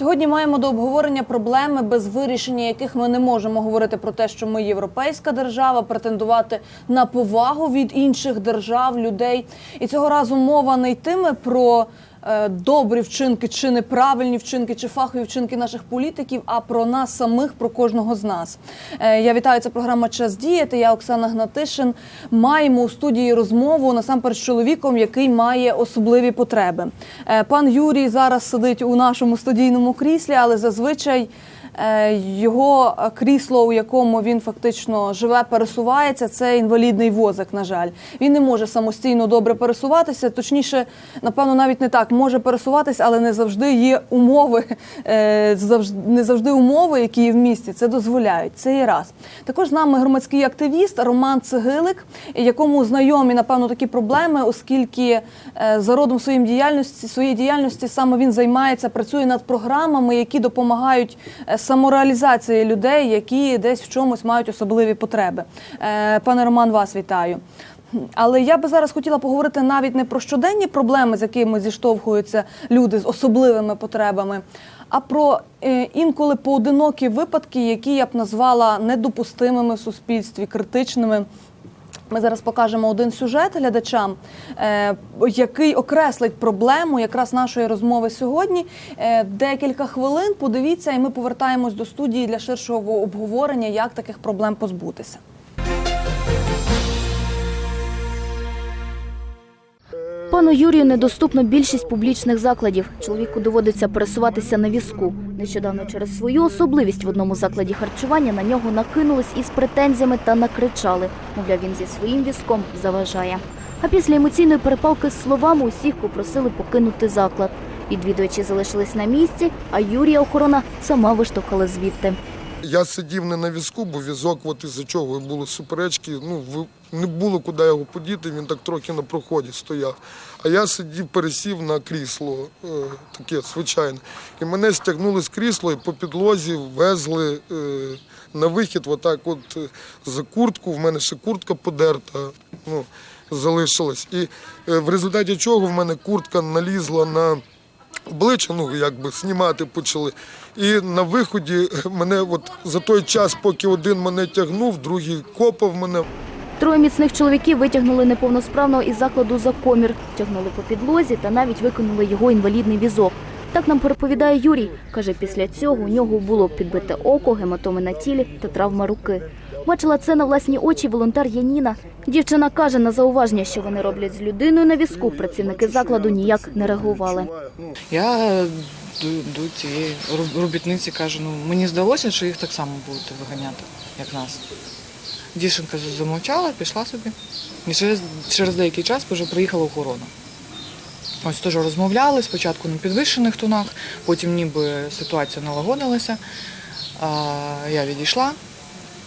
Сьогодні маємо до обговорення проблеми, без вирішення яких ми не можемо говорити про те, що ми європейська держава, претендувати на повагу від інших держав, людей. І цього разу мова не йтиме про добрі вчинки чи неправильні вчинки, чи фахові вчинки наших політиків, а про нас самих, про кожного з нас. Е, я вітаю, це програма Час діяти. Я Оксана Гнатишин. Маємо у студії розмову насамперед з чоловіком, який має особливі потреби. Е, пан Юрій зараз сидить у нашому студійному кріслі, але зазвичай. Е, Його е, крісло, у якому він фактично живе, пересувається, це інвалідний возик. На жаль, він не може самостійно добре пересуватися. Точніше, напевно, навіть не так може пересуватися, але не завжди є умови, е, не завжди умови, які є в місті, це дозволяють. Це є раз. Також з нами громадський активіст Роман Цегилик, якому знайомі напевно такі проблеми, оскільки за родом своїм діяльності своєї діяльності саме він займається, працює над програмами, які допомагають самореалізації людей, які десь в чомусь мають особливі потреби. Е, Пане Роман, вас вітаю. Але я би зараз хотіла поговорити навіть не про щоденні проблеми, з якими зіштовхуються люди з особливими потребами, а про е, інколи поодинокі випадки, які я б назвала недопустимими в суспільстві, критичними. Ми зараз покажемо один сюжет глядачам, е, який окреслить проблему якраз нашої розмови сьогодні. Е, декілька хвилин подивіться, і ми повертаємось до студії для ширшого обговорення, як таких проблем позбутися. Пану Юрію недоступно більшість публічних закладів. Чоловіку доводиться пересуватися на візку. Нещодавно через свою особливість в одному закладі харчування на нього накинулись із претензіями та накричали. Мовляв, він зі своїм візком заважає. А після емоційної перепалки з словами усіх попросили покинути заклад. Відвідувачі залишились на місці, а Юрія охорона сама виштовхала звідти. Я сидів не на візку, бо візок, от із-за чого були суперечки. Ну, не було куди його подіти, він так трохи на проході стояв. А я сидів, пересів на крісло, е, таке звичайне. І мене стягнули з крісла і по підлозі везли е, на вихід, отак от е, за куртку. В мене ще куртка подерта. Ну, залишилась. І в результаті чого в мене куртка налізла на обличчя, ну якби знімати почали. І на виході мене от за той час, поки один мене тягнув, другий копав мене. Троє міцних чоловіків витягнули неповносправного із закладу за комір, тягнули по підлозі та навіть викинули його інвалідний візок. Так нам переповідає Юрій. Каже, після цього у нього було підбите око, гематоми на тілі та травма руки. Бачила це на власні очі волонтер Яніна. Дівчина каже на зауваження, що вони роблять з людиною на візку. Працівники закладу ніяк не реагували. Я до, цієї робітниці кажу, ну мені здалося, що їх так само будуть виганяти, як нас. Дівчинка замовчала, пішла собі. І через, через деякий час вже приїхала охорона. Ось теж розмовляли спочатку на підвищених тонах, потім ніби ситуація налагодилася. Я відійшла,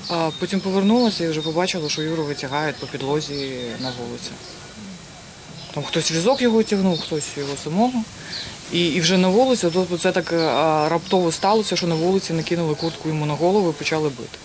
а потім повернулася і вже побачила, що Юру витягають по підлозі на вулиці. Там хтось візок його тягнув, хтось його самого. І, і вже на вулиці, тобто це так раптово сталося, що на вулиці накинули куртку йому на голову і почали бити.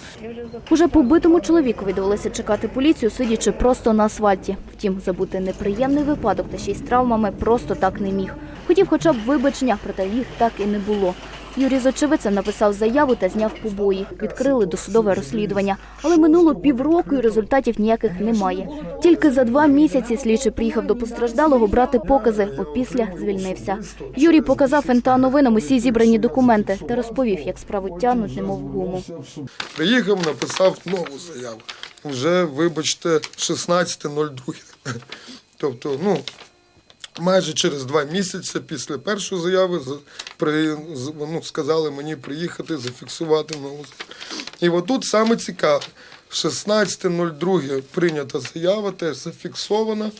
Уже побитому чоловікові довелося чекати поліцію, сидячи просто на асфальті. Втім, забути неприємний випадок та ще й з травмами просто так не міг. Хотів хоча б вибачення, проте їх так і не було. Юрій з очевидцем написав заяву та зняв побої. Відкрили досудове розслідування. Але минуло півроку і результатів ніяких немає. Тільки за два місяці слідчий приїхав до постраждалого брати покази, опісля звільнився. Юрій показав НТА новинам усі зібрані документи та розповів, як справу тягнуть, немов гуму. Приїхав, написав нову заяву. Вже, вибачте, 16.02. Тобто, ну, майже через два місяці після першої заяви при, ну, сказали мені приїхати, зафіксувати нову. І отут саме цікаве. 16.02 прийнята заява, теж зафіксована.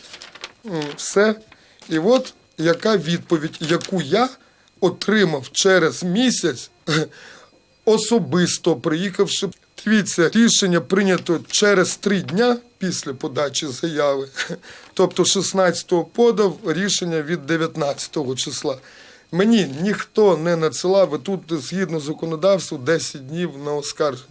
Все. І от яка відповідь, яку я отримав через місяць, особисто приїхавши. Дивіться, рішення прийнято через три дня після подачі заяви. Тобто 16-го подав рішення від 19-го числа. Мені ніхто не надсилав, і тут згідно законодавству 10 днів на оскарження.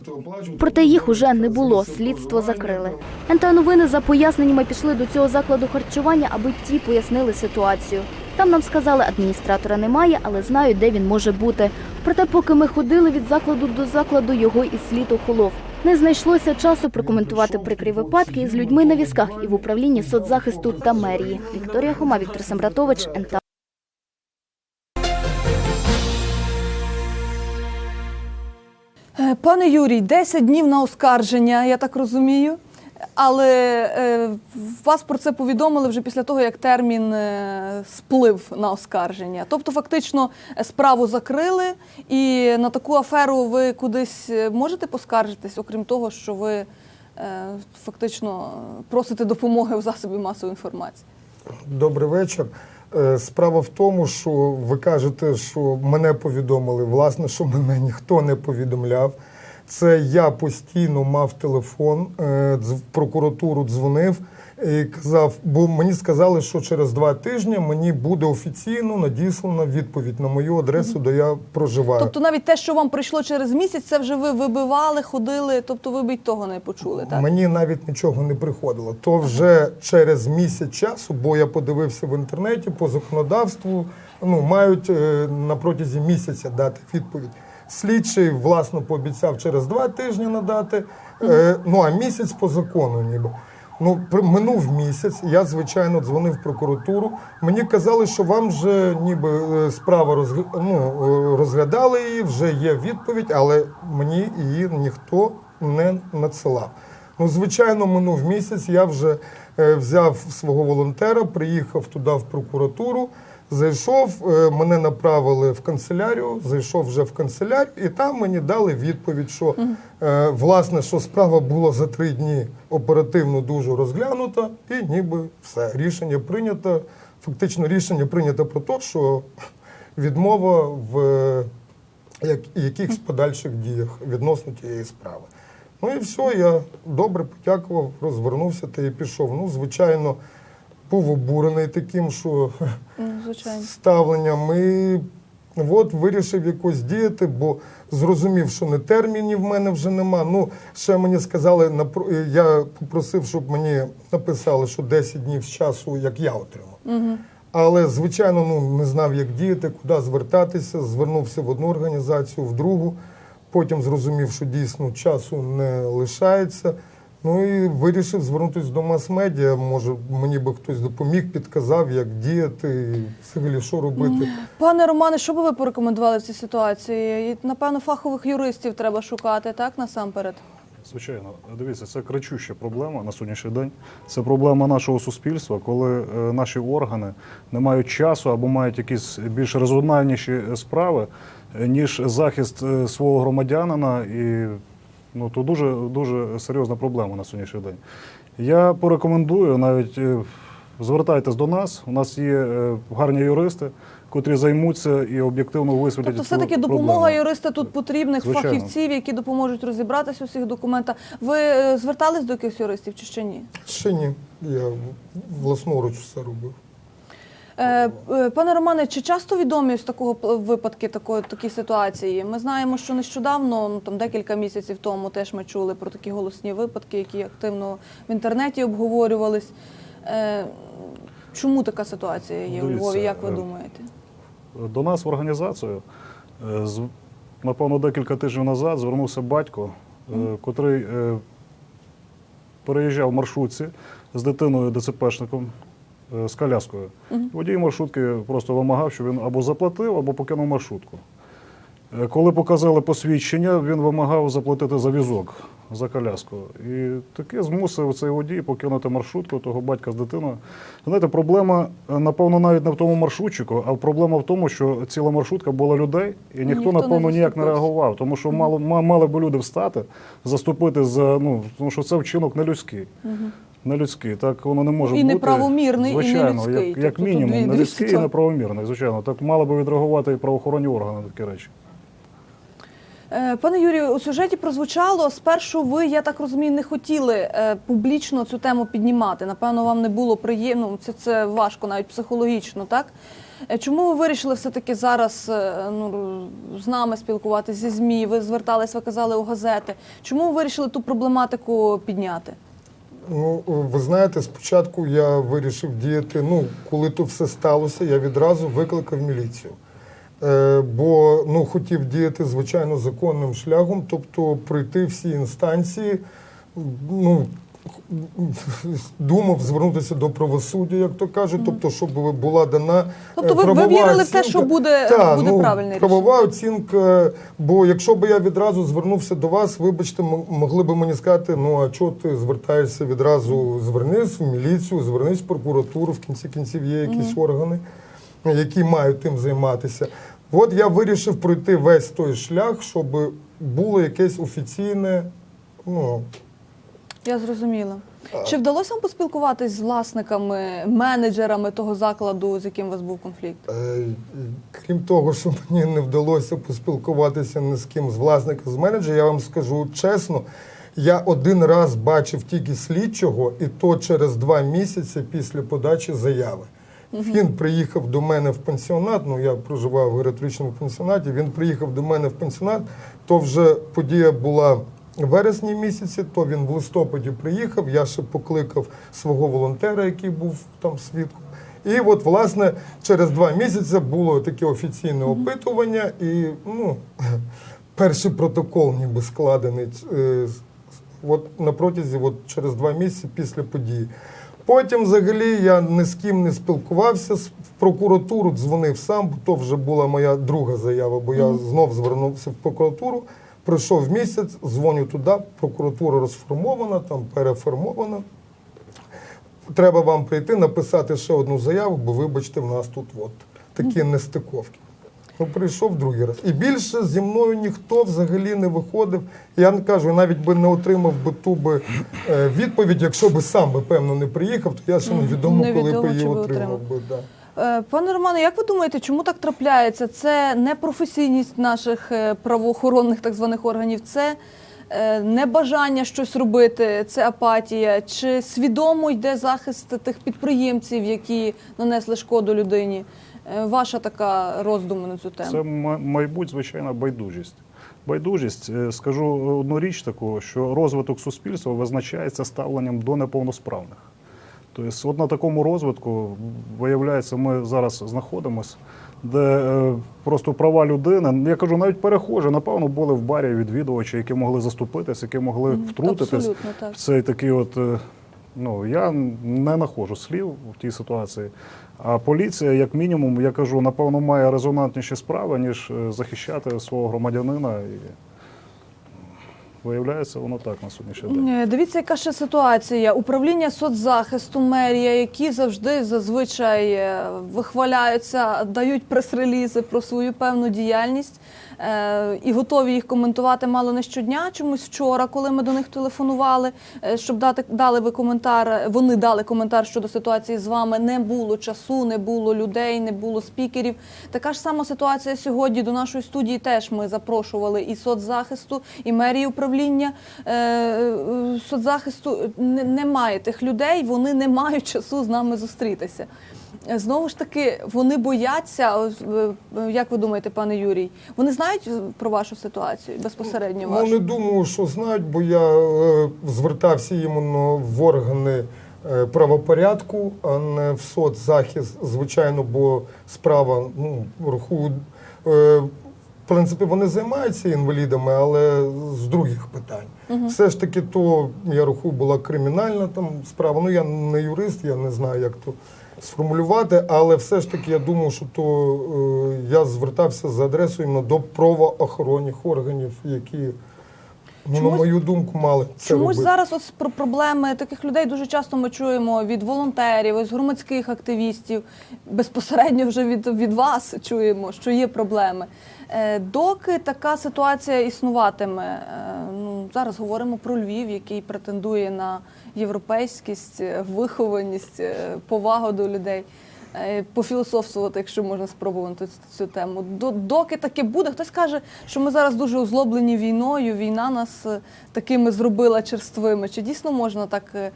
Проте їх уже не було. Слідство закрили. НТА новини за поясненнями пішли до цього закладу харчування, аби ті пояснили ситуацію. Там нам сказали, адміністратора немає, але знають, де він може бути. Проте, поки ми ходили від закладу до закладу, його і слід охолов. Не знайшлося часу прокоментувати прикрі випадки із людьми на візках і в управлінні соцзахисту та мерії. Вікторія Хома, Віктор Сембратович, НТА. Е, Пане Юрій, 10 днів на оскарження, я так розумію. Але е, вас про це повідомили вже після того, як термін е, сплив на оскарження. Тобто, фактично, справу закрили, і на таку аферу ви кудись е, можете поскаржитись, окрім того, що ви е, фактично просите допомоги в засобі масової інформації. Добрий вечір. Е, Справа в тому, що ви кажете, що мене повідомили. Власне, що мене ніхто не повідомляв. Це я постійно мав телефон, е, в прокуратуру дзвонив і казав, бо мені сказали, що через два тижні мені буде офіційно надіслана відповідь на мою адресу, де я проживаю. Тобто, навіть те, що вам прийшло через місяць, це вже ви вибивали, ходили, тобто ви б того не почули, так? Мені навіть нічого не приходило. То вже через місяць часу, бо я подивився в інтернеті по законодавству, ну мають е, на протязі місяця дати відповідь. Слідчий власно пообіцяв через два тижні надати. Е, ну а місяць по закону, ніби. Ну, минув місяць, я звичайно дзвонив в прокуратуру. Мені казали, що вам вже ніби е, справа розг... ну, е, розглядали її, вже є відповідь, але мені її ніхто не надсилав. Ну, звичайно, минув місяць. Я вже е, взяв свого волонтера, приїхав туди в прокуратуру. Зайшов, е, мене направили в канцелярію, зайшов вже в канцелярію, і там мені дали відповідь, що е, власне, що справа була за три дні оперативно дуже розглянута, і ніби все рішення прийнято. Фактично рішення прийнято про те, що відмова в е, якихось подальших діях відносно тієї справи. Ну і все, я добре подякував, розвернувся та і пішов. Ну, звичайно, був обурений таким, що Ну, звичайно. ставленням. І от вирішив якось діяти, бо зрозумів, що не термінів в мене вже нема. Ну, ще мені сказали, я попросив, щоб мені написали, що 10 днів з часу, як я отримав. Але, звичайно, ну, не знав, як діяти, куди звертатися. Звернувся в одну організацію, в другу. Потім зрозумів, що дійсно часу не лишається. Ну і вирішив звернутися до мас-медіа. Може, мені би хтось допоміг, підказав, як діяти, взагалі що робити. Пане Романе, що би ви порекомендували в цій ситуації? І, Напевно, фахових юристів треба шукати, так, насамперед? Звичайно, дивіться, це кричуща проблема на сьогоднішній день. Це проблема нашого суспільства, коли е, наші органи не мають часу або мають якісь більш резональніші справи, е, ніж захист е, свого громадянина. І ну, то дуже, дуже серйозна проблема на сьогоднішній день. Я порекомендую навіть е, звертайтесь до нас. У нас є е, гарні юристи, котрі займуться і об'єктивно висвітлять. Тобто, все-таки допомога проблему. юриста тут потрібних Звичайно. фахівців, які допоможуть розібратися у всіх документах. Ви е, звертались до якихось юристів чи ще ні? Ще ні. Я власноруч все робив. Е, е, Пане Романе, чи часто відомі з такого випадки такої такі ситуації? Ми знаємо, що нещодавно, ну там декілька місяців тому, теж ми чули про такі голосні випадки, які активно в інтернеті обговорювались. Е, Чому така ситуація є у Львові? Як ви думаєте? До нас в організацію, напевно, декілька тижнів назад звернувся батько, е, котрий переїжджав в маршрутці з дитиною ДЦПшником з коляскою. Водій маршрутки просто вимагав, щоб він або заплатив, або покинув маршрутку. Е, Коли показали посвідчення, він вимагав заплатити за візок, за коляску. І таки змусив цей водій покинути маршрутку того батька з дитиною. Знаєте, проблема, е, напевно, навіть не в тому маршрутчику, а проблема в тому, що ціла маршрутка була людей, і ніхто, ніхто не напевно, ніяк не реагував. Тому що мало, мали б люди встати, заступити за ну, тому що це вчинок нелюдський. Нелюдський, так воно не може І бути. неправомірний, і звичайно, нелюдський. Як, як Тобто мінімум, нелюдський і неправомірний, звичайно. Так мали би відреагувати і правоохоронні органи на такі речі. Е, Пане Юрію, у сюжеті прозвучало спершу. Ви, я так розумію, не хотіли е, публічно цю тему піднімати. Напевно, вам не було приємно. Це, це важко, навіть психологічно, так? Е, Чому ви вирішили все-таки зараз ну, з нами спілкуватися зі ЗМІ? Ви звертались, ви казали у газети. Чому ви вирішили ту проблематику підняти? Ну, ви знаєте, спочатку я вирішив діяти. Ну, коли то все сталося, я відразу викликав міліцію. Е, бо ну, хотів діяти звичайно законним шляхом, тобто пройти всі інстанції. Ну, думав звернутися до правосуддя, як то кажуть, тобто, щоб була дана. е, Тобто ви- ви правова вірили в те, що буде- Та, буде ну, правильне правова оцінка. Бо якщо б я відразу звернувся до вас, вибачте, могли б мені сказати, ну а чого ти звертаєшся відразу? Звернись в міліцію, звернись в прокуратуру, в кінці кінців є якісь органи, які мають тим займатися. От я вирішив пройти весь той шлях, щоб було якесь офіційне. Ну, Я зрозуміла. Чи вдалося вам поспілкуватись з власниками, менеджерами того закладу, з яким у вас був конфлікт? Е, Крім того, що мені не вдалося поспілкуватися ні з ким з власників, з менеджерів, я вам скажу чесно, я один раз бачив тільки слідчого, і то через два місяці після подачі заяви. Він приїхав до мене в пенсіонат. Ну я проживав в гератричному пенсіонаті. Він приїхав до мене в пенсіонат. То вже подія була вересні місяці, то він в листопаді приїхав. Я ще покликав свого волонтера, який був там свідком. І от, власне, через два місяці було таке офіційне опитування, і ну, перший протокол ніби складений е, от, на протязі от, через два місяці після події. Потім, взагалі, я ні з ким не спілкувався, в прокуратуру дзвонив сам, бо то вже була моя друга заява, бо я знов звернувся в прокуратуру. Пройшов місяць, дзвоню туди, прокуратура розформована, там переформована треба вам прийти, написати ще одну заяву, бо вибачте, в нас тут от такі нестиковки. Ну, прийшов другий раз. І більше зі мною ніхто взагалі не виходив. Я не кажу, навіть би не отримав би ту би е, відповідь, якщо би сам би певно не приїхав, то я ще невідомо, коли Невідомо, би її чи би отримав отримав. би. Да. Е, Пане Романе, як ви думаєте, чому так трапляється? Це непрофесійність наших е, правоохоронних так званих органів, це е, небажання щось робити, це апатія, чи свідомо йде захист тих підприємців, які нанесли шкоду людині? Ваша така роздуми на цю тему? Це, ма- мабуть, звичайна байдужість. Байдужість, скажу одну річ таку, що розвиток суспільства визначається ставленням до неповносправних. Тобто, от на такому розвитку, виявляється, ми зараз знаходимося, де е, просто права людини, я кажу, навіть перехожі, напевно, були в барі відвідувачі, які могли заступитись, які могли втрутитись так. в цей такий от. е, Ну, я не знаходжу слів в тій ситуації. А поліція, як мінімум, я кажу, напевно, має резонантніші справи, ніж е, захищати свого громадянина. Виявляється, воно так на сьогоднішній день. Е, Дивіться, яка ще ситуація. Управління соцзахисту мерія, які завжди зазвичай е, вихваляються, дають прес-релізи про свою певну діяльність е, і готові їх коментувати мало не щодня. Чомусь вчора, коли ми до них телефонували, щоб дати дали ви коментар. Вони дали коментар щодо ситуації з вами. Не було часу, не було людей, не було спікерів. Така ж сама ситуація сьогодні. До нашої студії теж ми запрошували і соцзахисту, і мерії управління е, е, соцзахисту. Немає тих людей, вони не мають часу з нами зустрітися. Е, Знову ж таки, вони бояться. Як ви думаєте, пане Юрій? Вони знають про вашу ситуацію безпосередньо Ну, вашу? не думаю, що знають, бо я звертався іменно в органи правопорядку, а не в соцзахист, звичайно, бо справа, ну, рахую, е, в принципі, вони займаються інвалідами, але з других питань. Все ж таки, то, я рахую, була кримінальна там справа. Ну, я не юрист, я не знаю, як то сформулювати, але все ж таки я думаю, що то е, я звертався за адресою до правоохоронних органів, які, ну, на мою думку, мали це Чомусь робити. зараз ось про проблеми таких людей дуже часто ми чуємо від волонтерів, ось громадських активістів, безпосередньо вже від, від вас чуємо, що є проблеми. Е, доки така ситуація існуватиме, е, ну зараз говоримо про Львів, який претендує на європейськість, е, вихованість, е, повагу до людей. Е, Пофілософствувати, якщо можна спробувати цю- тему. До- Доки таке буде, хтось каже, що ми зараз дуже озлоблені війною. Війна нас е, такими зробила черствими. Чи дійсно можна так е,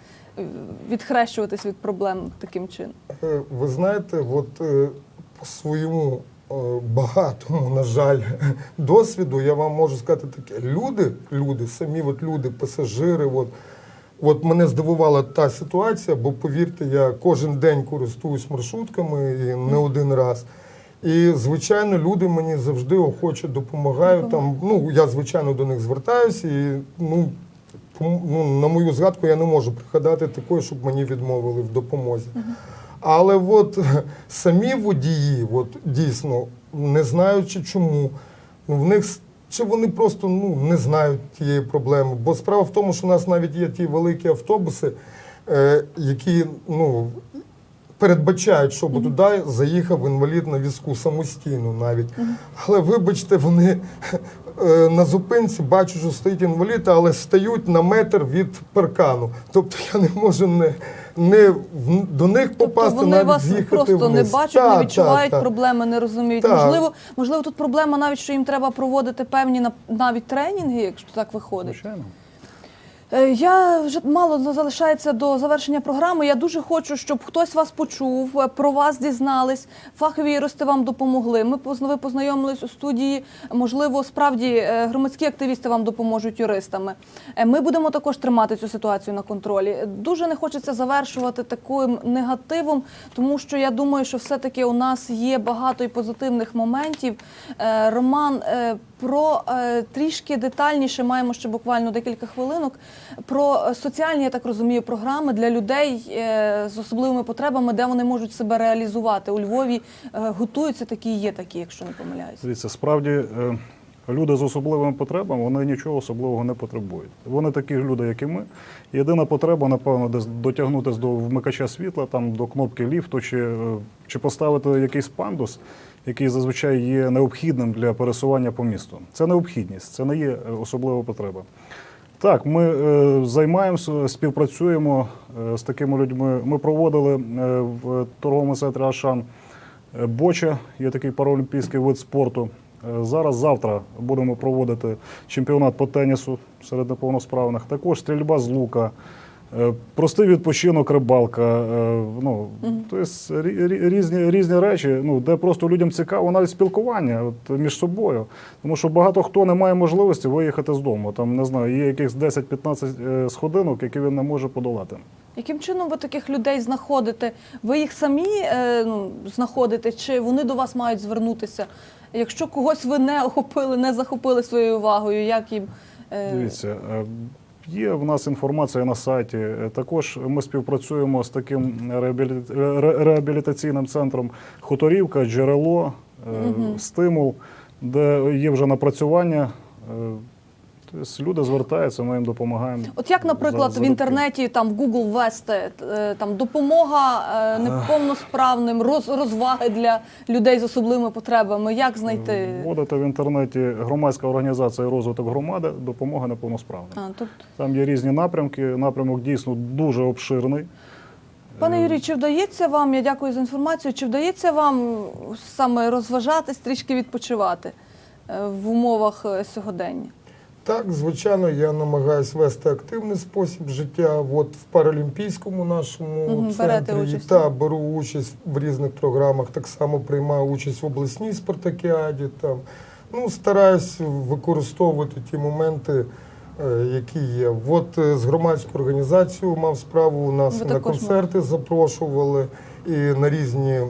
відхрещуватись від проблем таким чином? Ви знаєте, от по своєму багатому, на жаль, досвіду я вам можу сказати таке: люди, люди, самі от люди, пасажири, от, От мене здивувала та ситуація, бо повірте, я кожен день користуюсь маршрутками і не один раз. І звичайно, люди мені завжди охоче допомагають. Там ну я звичайно до них звертаюся, і ну, ну на мою згадку я не можу пригадати такої, щоб мені відмовили в допомозі. Але от самі водії, от дійсно не знаючи чому, ну в них чи вони просто ну не знають тієї проблеми. Бо справа в тому, що у нас навіть є ті великі автобуси, е, які ну передбачають, щоб туди заїхав інвалід на візку самостійно навіть. Але вибачте, вони е, на зупинці бачу, що стоїть інвалід, але стають на метр від паркану. Тобто я не можу не, не в- до них попасти, Тобто вони навіть вас просто не бачать, Так, не відчувають так, так. проблеми, не розуміють. Так. Можливо, можливо, тут проблема навіть, що їм треба проводити певні нав- навіть тренінги, якщо так виходить. Звичайно. Е, Я вже мало залишається до завершення програми. Я дуже хочу, щоб хтось вас почув, е, про вас дізнались. Фахові юристи вам допомогли. Ми ви познайомились у студії. Можливо, справді е, громадські активісти вам допоможуть юристами. Ми будемо також тримати цю ситуацію на контролі. Дуже не хочеться завершувати таким негативом, тому що я думаю, що все-таки у нас є багато і позитивних моментів. Роман, про трішки детальніше маємо ще буквально декілька хвилинок. Про соціальні, я так розумію, програми для людей е, з особливими потребами, де вони можуть себе реалізувати. У Львові е, готуються такі, є такі, якщо не помиляюсь. Дивіться, справді е, люди з особливими потребами вони нічого особливого не потребують. Вони такі люди, як і ми. Єдина потреба, напевно, десь дотягнутися до вмикача світла, там до кнопки ліфту, чи, чи поставити якийсь пандус, який зазвичай є необхідним для пересування по місту. Це необхідність, це не є особлива потреба. Так, ми е, займаємося, співпрацюємо е, з такими людьми. Ми проводили е, в торговому центрі Ашан е, боча, є такий паралімпійський вид спорту. Е, Зараз завтра будемо проводити чемпіонат по тенісу серед неповносправних. Також стрільба з лука, простий відпочинок, рибалка. е, Ну, тобто рі- рі- різні, різні речі, ну, де просто людям цікаво навіть спілкування от, між собою. Тому що багато хто не має можливості виїхати з дому. Там не знаю, є якихось 10-15 е, сходинок, які він не може подолати. Яким чином ви таких людей знаходите? Ви їх самі е, ну, знаходите, чи вони до вас мають звернутися? Якщо когось ви не охопили, не захопили своєю увагою, як їм е, Дивіться, е, є в нас інформація на сайті. Е, Також ми співпрацюємо з таким реабілі- реабілітаційним центром Хуторівка, джерело, е, стимул, де є вже напрацювання. Е, Тобто люди звертаються, ми їм допомагаємо. От як, наприклад, за- в інтернеті там в Google ввести е, там допомога е, неповносправним, роз, розваги для людей з особливими потребами. Як знайти? Вводите в інтернеті громадська організація розвиток громади, допомога неповносправним. А, тобто, Там є різні напрямки. Напрямок дійсно дуже обширний. пане Юрій, чи вдається вам? Я дякую за інформацію. Чи вдається вам саме розважатись, трішки відпочивати е, в умовах е, сьогодення? Так, звичайно, я намагаюся вести активний спосіб життя. От в паралімпійському нашому Мгм, центрі та беру участь в різних програмах. Так само приймаю участь в обласній спартакіаді. Там ну стараюсь використовувати ті моменти. е, Які є, от е, з громадською організацією мав справу. У нас Ви на концерти запрошували і на різні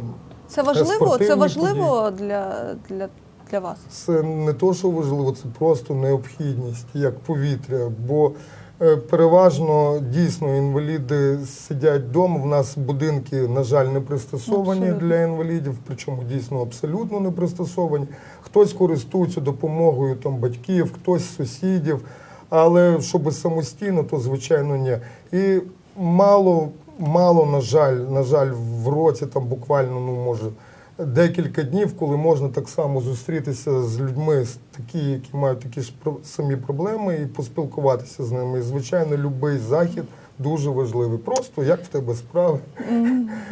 Це важливо? Це важливо для, для, для вас? Це не то, що важливо, це просто необхідність, як повітря. Бо е, переважно дійсно інваліди сидять вдома. В нас будинки, на жаль, не пристосовані Абсолютно. для інвалідів, причому дійсно абсолютно не пристосовані. Хтось користується допомогою там батьків, хтось сусідів. Але щоб самостійно, то звичайно ні. І мало, мало, на жаль, на жаль, в році там буквально, ну може декілька днів, коли можна так само зустрітися з людьми, такі, які мають такі ж самі проблеми, і поспілкуватися з ними. І, звичайно, будь-який захід дуже важливий. Просто як в тебе справи.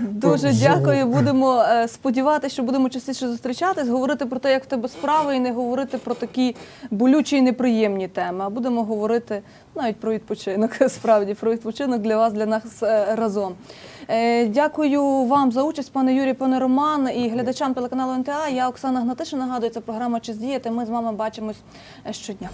Дуже дякую. Будемо е, сподіватися, що будемо частіше зустрічатись, говорити про те, як в тебе справи, і не говорити про такі болючі і неприємні теми. А будемо говорити навіть про відпочинок. Справді про відпочинок для вас, для нас е, разом. Е, Дякую вам за участь, пане Юрій, пане Роман і глядачам телеканалу НТА. Я Оксана Гнатишин. Нагадую, це програма «Чи здіяти». Ми з вами бачимось щодня.